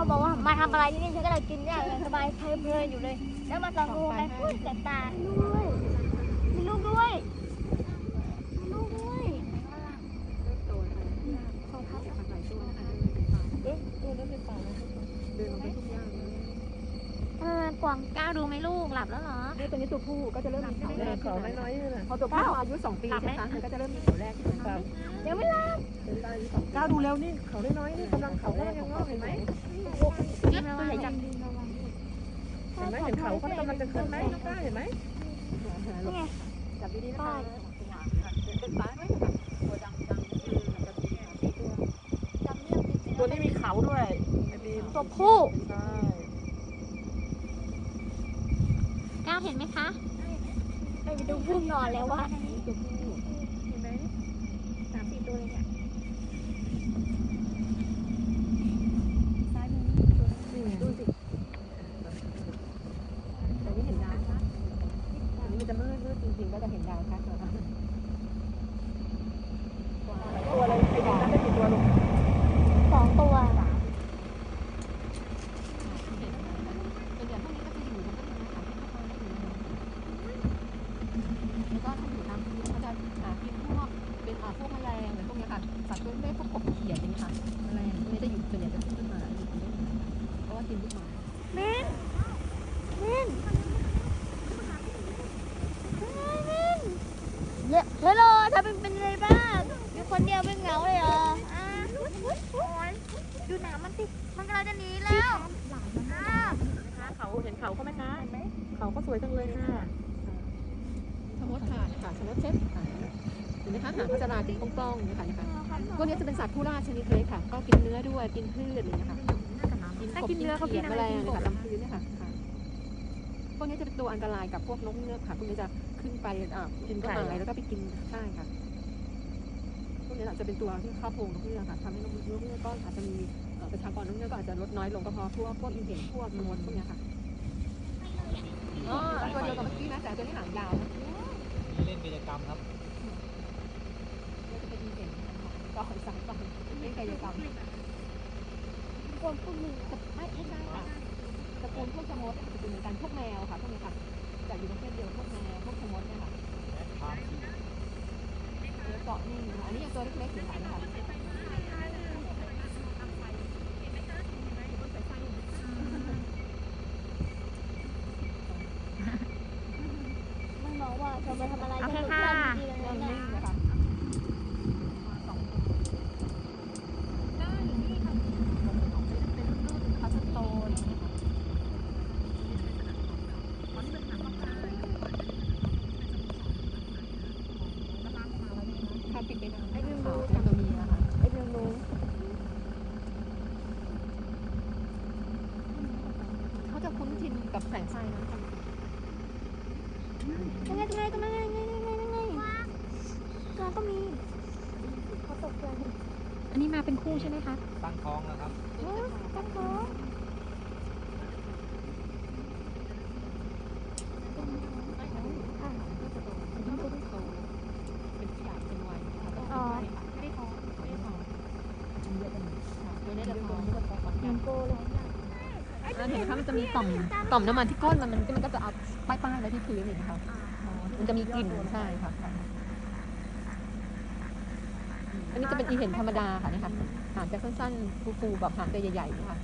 ำอะไรที่นี่ฉันก็เลยกินอย่างสบายเพลินๆอยู่เลย แล้วมาตอนกูไปพูดแต่ตาด้วยมีลูกด้วยมีลูกด้วยของเขาเอ๊ะตัวนั้นเป็นป่านะเดินลงไปทุกย่างเลยเออกวางก้าวดูไหมลูกหลับแล้วเหรอ นี่ตัวนี้ตัวผู้ก็จะเริ่มมีเขาแรกเขาน้อยๆนี่แหละพอตัวผู้อายุสองปีใช่ไหมคะมันก็จะเริ่มมีเขาแรกใช่ไหมคะยังไม่หลับ ก้าวดูแล้วนี่เขาน้อยๆนี่กำลังเขาแรกยังงอกเห็นไหมยึดตัวใหญ่จังเห็นไหมเห็นเขาเขากำลังจะขึ้นไหมน้องก้าเห็นไหมนี่จับดีๆนะคะเป็นฟ้าตัวนี้มีเขาด้วยบีมตัวผู้ก้าวเห็นไหมคะไปดูพึ่งนอนแล้ววะ ตัวผู้เห็นไหม สามสี่ตัวเลยเนี่ย นี่ไงดูสิแต่นี่เห็นดาวชัดอันนี้มันจะมืดมืดจริงๆก็จะเห็นดาวชัดนะ คะตัวอะไรไอ้ดาวนั้นได้กี่ตัวลูกสองตัวส่วนใหญ่พวกนี้ก็จะอยู่บนต้นไม้ค่ะแล้วก็ถ้าอยู่ตามพื้นเขาจะหากินพวกเป็นอ่าพวกแม เธอเป็นเป็นอะไรบ้างอยู่คนเดียวเป็นเหงาเลยเหรออ่าโอ๊ยดูหนามันสิ มันกำลังจะหนีแล้วอ่าเขาเห็นเขาเขาไหมคะเขาก็สวยจังเลยค่ะชะมดค่ะค่ะชะมดเช็ดค่ะเห็นไหมคะหางเขาจะลาเป็นป้องๆนะคะนะคะพวกนี้จะเป็นสัตว์ผู้ล่าชนิดเล็กค่ะ ก็กินเนื้อด้วย กินพืชอะไรอย่างเงี้ยค่ะ กินกบกินเขียดแมลงเลยค่ะตามพื้นเนี่ยค่ะค่ะ พวกนี้จะเป็นตัวอันตรายกับพวกนกเงือกค่ะพวกนี้จะขึ้นไปอ่ากินต้นไม้แล้วก็ไปกินใช่ค่ะพวกนี้อาจจะเป็นตัวที่ครอบโพรงนกเงือกค่ะทำให้นกเงือกก็อาจจะมีเอ่อประชากรนกเงือกก็อาจจะลดน้อยลงก็เพราะพวกพวกอินเห็นพวกมดพวกเนี้ยค่ะอ๋อตัวเดียวกับเมื่อกี้นะแต่ตัวนี้หางยาวนะเล่นกิจกรรมครับก็จะเป็นอินเห็นต่อสายฟังไม่กายกรรมคนพวกนี้แต่ไม่ไม่ มดจะเป็นเหมือนกันพวกแมวค่ะพวกนี้ค่ะจะอยู่ประเภทเดียวพวกแมวพวกชะมดเนี่ยค่ะเดี๋ยวเกาะนี่นะอันนี้ยังตัวเล็กๆอยู่ค่ะนะคะมึงบอกว่าเธอไปทำอะไรโอเคฉันค่ะ เริ่ม นะ นิ่งนะคะ ค่ะปิดไปนะให้ดูดูจากตัวเมียค่ะ ไอ้เรื่องรู้ เขาจะคุ้นชิน กับแสงไฟนะยังไงยังไงยังไงยังไงยังไงยังไงปลาก็มีเขาตกใจอันนี้มาเป็นคู่ใช่ไหมคะตั้งท้องแล้วครับเฮ้ยตั้งท้อง เป็นผู้ใหญ่เป็นวัย อ๋อ ไม่ได้ท้องไม่ได้ท้องตัวนี้จะท้อง เหมือนโกเลย เห็นไหมคะมันจะมีต่อมต่อมน้ำมันที่ก้นมันมันก็มันก็จะเอาป้ายๆไว้ที่พื้นอย่างนี้ค่ะมันจะมีกลิ่นใช่ค่ะ อันนี้จะเป็นอีเห็นธรรมดาค่ะนี่ค่ะหางจะสั้นๆฟูๆแบบหางจะใหญ่ๆนี่ค่ะ